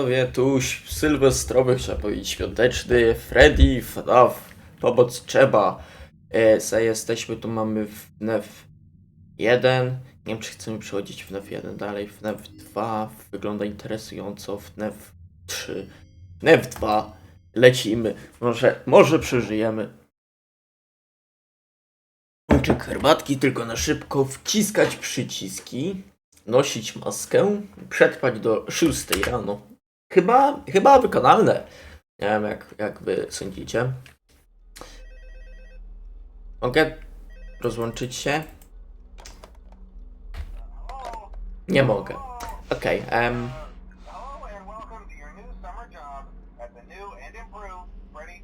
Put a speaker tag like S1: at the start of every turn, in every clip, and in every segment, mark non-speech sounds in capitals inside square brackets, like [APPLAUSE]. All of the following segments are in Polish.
S1: Panowie, tu sylwestrowy, chciałem powiedzieć świąteczny, Freddy, FNAF, pomoc trzeba. E, za jesteśmy, tu mamy FNAF 1. Nie wiem, czy chcemy przechodzić FNAF 1 dalej. FNAF 2 wygląda interesująco. FNAF 3. FNAF 2. Lecimy. Może, może przeżyjemy. Łyczek herbatki, tylko na szybko wciskać przyciski, nosić maskę, przetrwać do 6 rano. Chyba, chyba wykonalne. Nie wiem, jak, jak wy sądzicie. Mogę rozłączyć się? Nie mogę. Okej,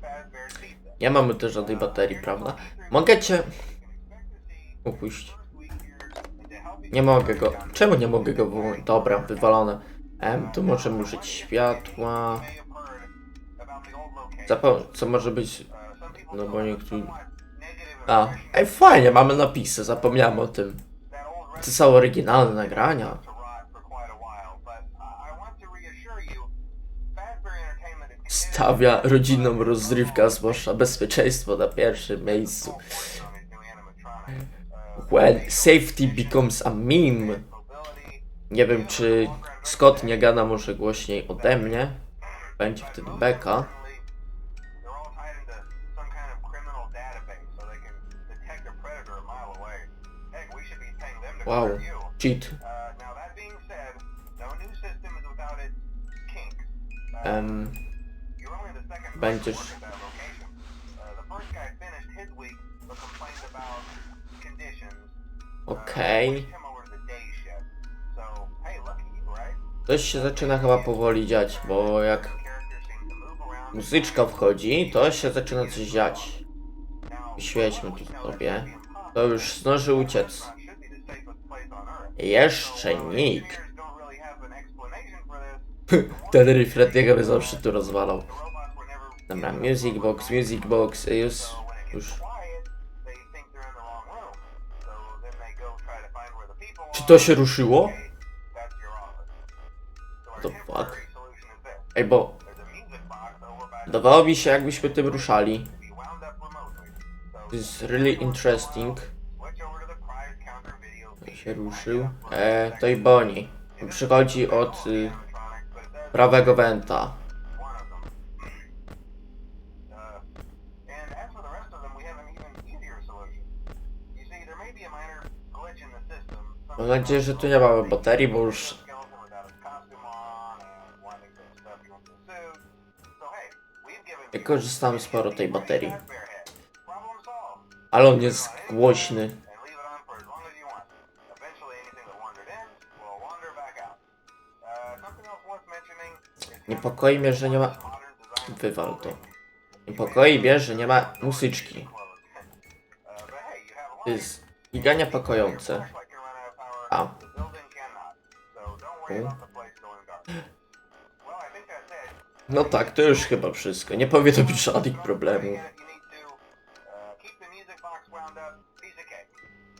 S2: Fazbear's Pizza.
S1: nie mamy też żadnej baterii, prawda? Mogę cię upuścić. Nie mogę go. Czemu nie mogę go? Dobra, wywalone. Em, tu możemy użyć światła. Zapom co może być. No bo niektórzy. A, ej, fajnie, mamy napisy, zapomniałem o tym. To są oryginalne nagrania. Stawia rodzinną rozrywkę, zwłaszcza bezpieczeństwo na pierwszym miejscu. When safety becomes a meme. Nie wiem, czy Scott nie gada może głośniej ode mnie. Będzie wtedy beka. Wow, cheat.
S2: Person
S1: będziesz.
S2: to work
S1: Coś się zaczyna chyba powoli dziać, bo jak muzyczka wchodzi, to się zaczyna coś dziać. Świećmy tu sobie. To już zdąży uciec. Jeszcze nikt. [LAUGHS] Ten Refrediego by zawsze tu rozwalał. Dobra, music box, music box, już, już. Czy to się ruszyło? The fuck?
S2: is this.
S1: Ej, bo wydawało mi się jakbyśmy tym ruszali.
S2: To
S1: jest really interesting.
S2: video
S1: się ruszył. E, to i Bonnie. Przychodzi od y, prawego wenta.
S2: one of them. And as for the rest of them, we have an even easier solution. You see, there may be a minor glitch in the system.
S1: Mam nadzieję, że tu nie mamy baterii, bo już korzystamy sporo tej baterii. Ale on jest głośny. Niepokoi mnie, że nie ma... Wywal to. Niepokoi mnie, że nie ma
S2: a
S1: To jest giga niepokojące.
S2: Flashlight can run out of power.
S1: A. No tak, to już chyba wszystko. Nie powinno być [LAUGHS] żadnych problemów.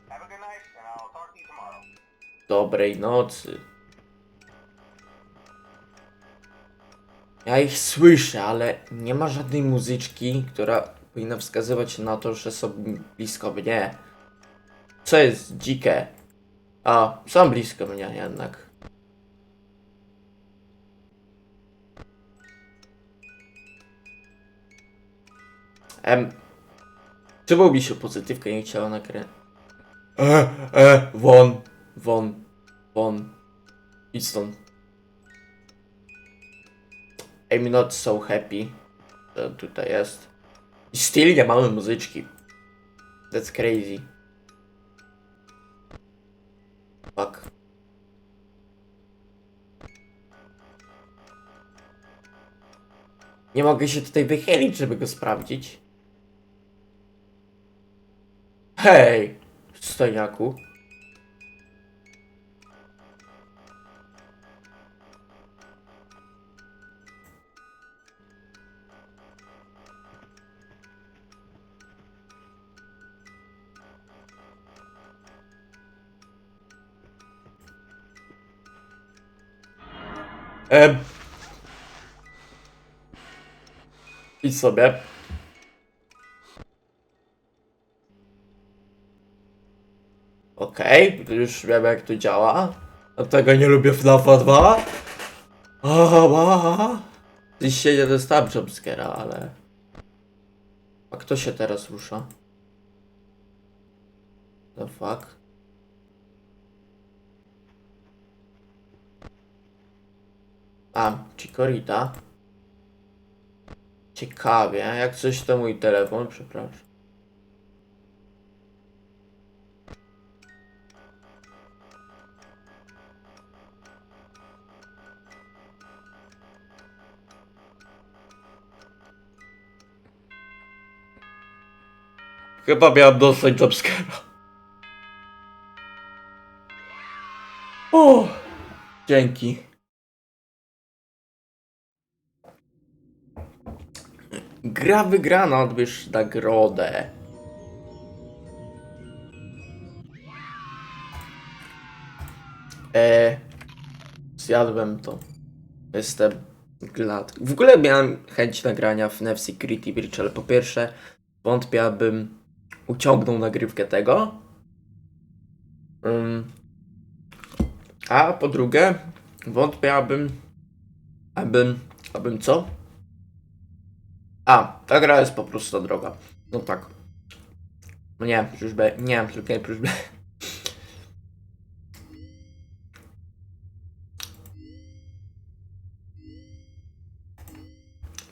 S2: To to.
S1: Dobrej nocy. Ja ich słyszę, ale nie ma żadnej muzyczki, która powinna wskazywać na to, że są blisko mnie. Co jest dzikie? A, są blisko mnie jednak. Em, czemu mi się pozytywka nie chciała nakręcić? E, e, won, won, won. Idź stąd. I'm not so happy, że tutaj jest. I still nie mamy muzyczki. That's crazy. Fuck. Nie mogę się tutaj wychylić, żeby go sprawdzić. Hej, stojniaku. E... Idź sobie. Okej, to już wiem jak to działa. Dlatego nie lubię FNAFa 2. Ała. Dziś się nie dostałem jumpscare'a, ale... A kto się teraz rusza? The fuck? A, Chikorita. Ciekawie, jak coś to mój telefon, przepraszam. Chyba miałem dostać jumpscare'a. O, dzięki. Gra wygrana, odbierz nagrodę. E, zjadłem to. Jestem glad. W ogóle miałem chęć nagrania w FNAF Security Breach, ale po pierwsze wątpię, abym uciągnął nagrywkę tego. Ym, a po drugie, wątpię, abym. abym. co? A, ta gra jest po prostu droga. No tak. No nie, już be, nie, nie, już [LAUGHS] be.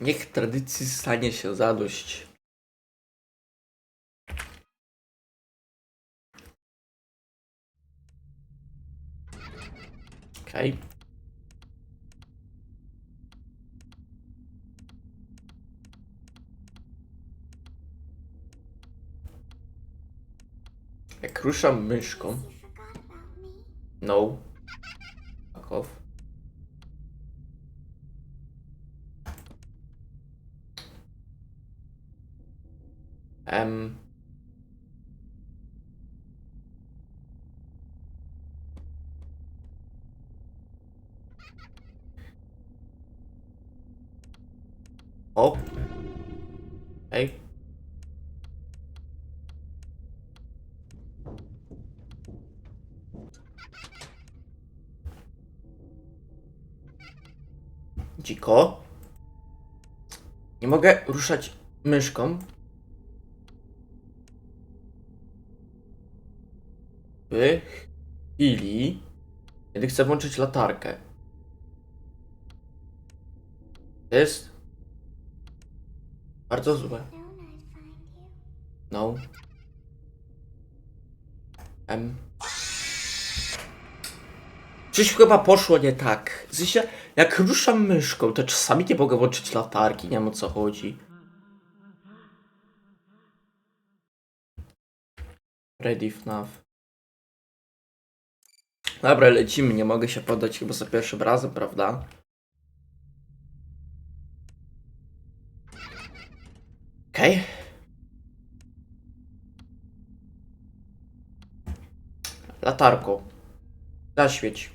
S1: Niech tradycji stanie się zadość. Okej. Jak ruszam myszką. No. Fuck off. Em. O. Ej. Nie mogę ruszać myszką. W chwili, kiedy chcę włączyć latarkę. To jest bardzo złe. No. Em. Coś chyba poszło nie tak. Sensie, jak ruszam myszką, to czasami nie mogę włączyć latarki, nie wiem o co chodzi. Ready FNAF. Dobra, lecimy, nie mogę się poddać chyba za pierwszym razem, prawda? Okej. Latarko. Zaświeć.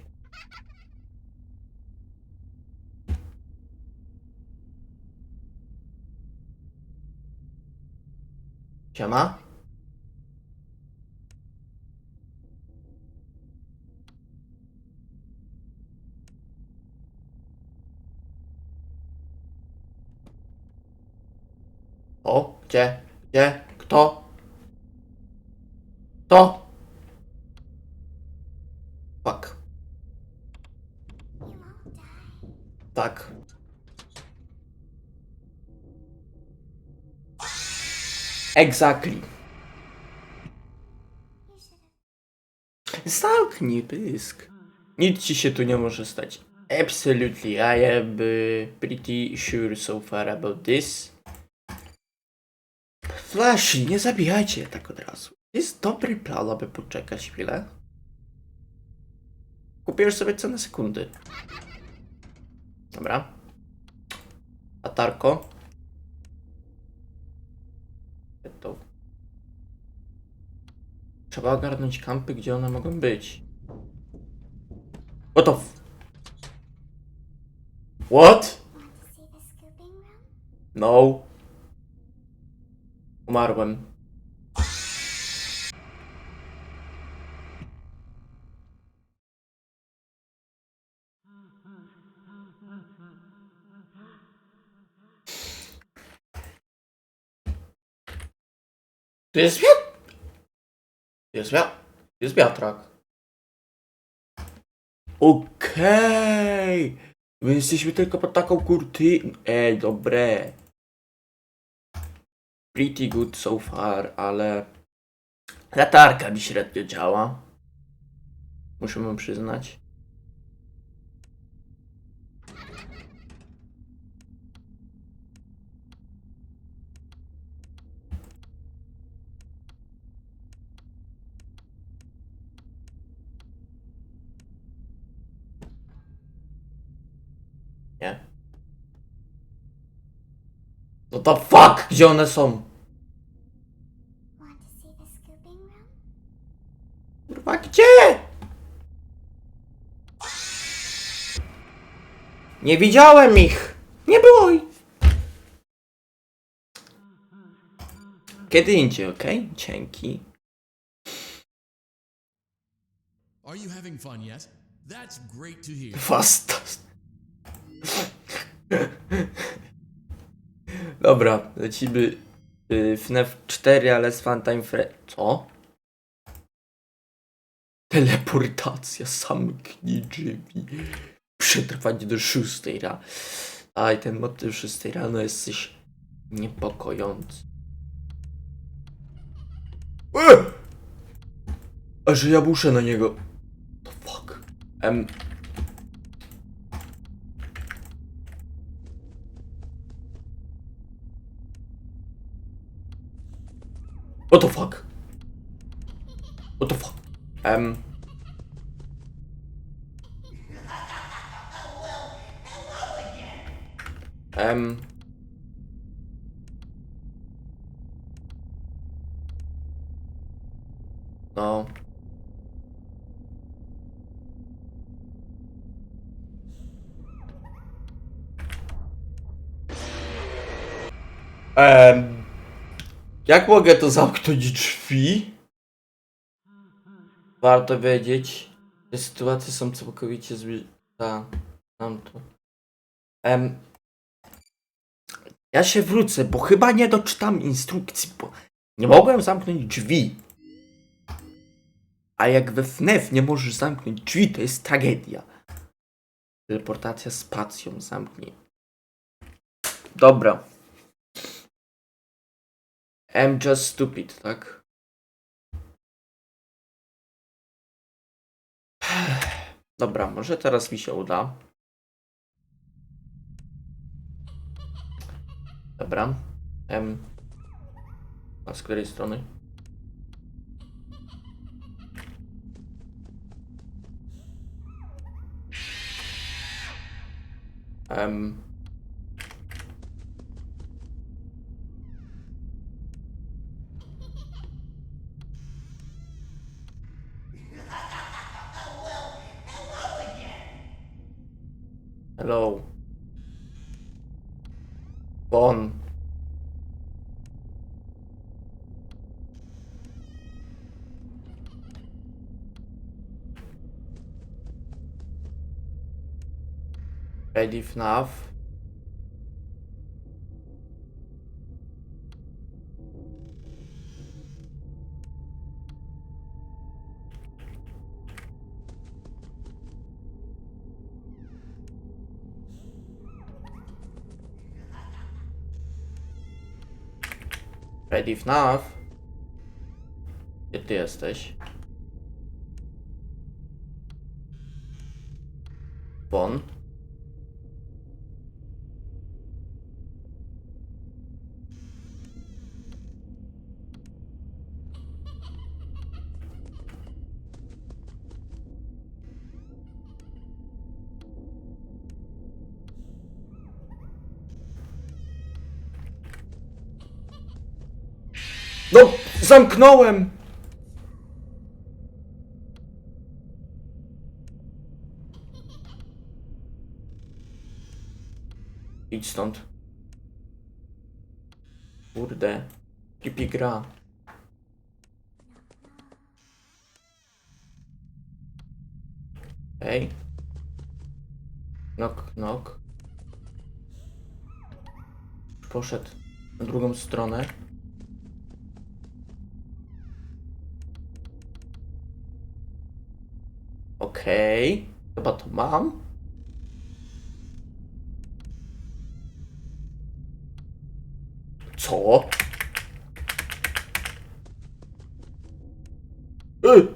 S1: Siema? O, gdzie? Gdzie? Kto? Kto? Exactly. Zamknij pysk. Nic ci się tu nie może stać. Absolutely, I am uh, pretty sure so far about this. Flash, nie zabijajcie tak od razu. Jest dobry plan, aby poczekać chwilę. Kupisz sobie cenę sekundy. Dobra. Latarko. To. Trzeba ogarnąć kampy, gdzie one mogą być. F... What? No. Umarłem. Tu jest. Jest wiatr. Jest wiatrak. Okej. My jesteśmy tylko pod taką kurty. Ej, dobre. Pretty good so far, ale latarka mi średnio działa. Muszę mu przyznać. Nie. No to fuck! Gdzie one są?
S3: The?
S1: Kurwa, gdzie? Nie widziałem ich! Nie było ich! Kiedy indziej, okej? Dzięki.
S4: Are you having fun yet? That's great to hear.
S1: Fast. Dobra, lecimy y, FNAF 4, ale z Funtime Fre... Co? Teleportacja, zamknij drzwi. Przetrwać do 6 rano. Aj, ten motyw 6 rano jest coś niepokojący. E! A że ja muszę na niego... The fuck? Em... What the fuck? What the fuck? Um. Um. No. Um. Jak mogę to zamknąć drzwi? Warto wiedzieć, że sytuacje są całkowicie. Ta, tam to. Em, ja się wrócę, bo chyba nie doczytam instrukcji, bo nie mogłem zamknąć drzwi. A jak we FNAF nie możesz zamknąć drzwi, to jest tragedia. Teleportacja spacją zamknij. Dobra. I'm just stupid, tak? [SIGHS] Dobra, może teraz mi się uda. Dobra. Em. A z której strony? Em. Ready FNAF. Ready FNAF? Gdzie ty jesteś? Bon. Zamknąłem! Idź stąd. Kurde. Creepy gra. Ej. Knock, knock. Poszedł na drugą stronę. Okej. Chyba to mam. Co? Y!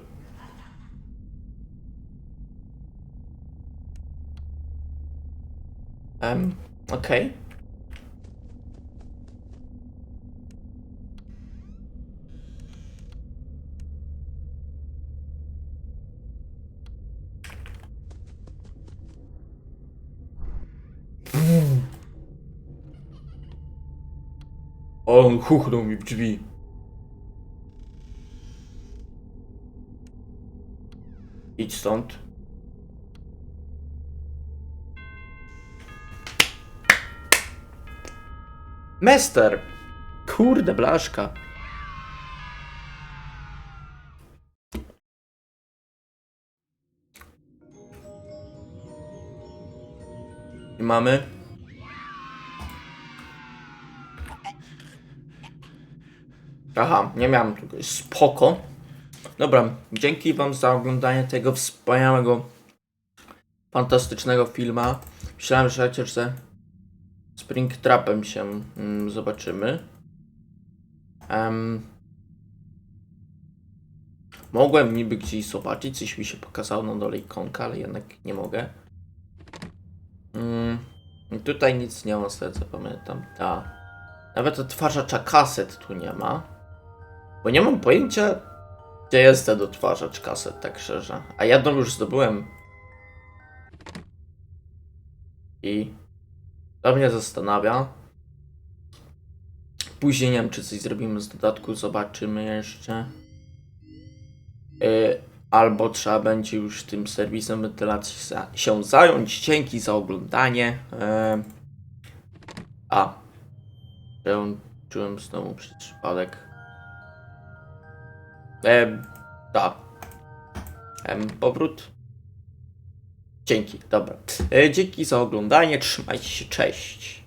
S1: Um, okej. On chuchnął mi w drzwi. Idź stąd. Mester! Kurde, blaszka. I mamy. Aha, nie miałem tego. Spoko. Dobra, dzięki Wam za oglądanie tego wspaniałego, fantastycznego filma. Myślałem, że chociaż ze Springtrapem się mm, zobaczymy. Em, mogłem niby gdzieś zobaczyć, coś mi się pokazało na dole ikonka, ale jednak nie mogę. Mm, tutaj nic nie ma, z tego co pamiętam. Ta. Nawet odtwarzacza kaset tu nie ma. Bo nie mam pojęcia, gdzie jest ten odtwarzacz kaset, tak szczerze. A jedną już zdobyłem. I to mnie zastanawia. Później nie wiem, czy coś zrobimy z dodatku, zobaczymy jeszcze. Yy, albo trzeba będzie już tym serwisem wentylacji za- się zająć. Dzięki za oglądanie. Yy, a. Przełączyłem znowu przez przypadek. E, tak. Em, powrót. Dzięki, dobra. E, dzięki za oglądanie, trzymajcie się, cześć.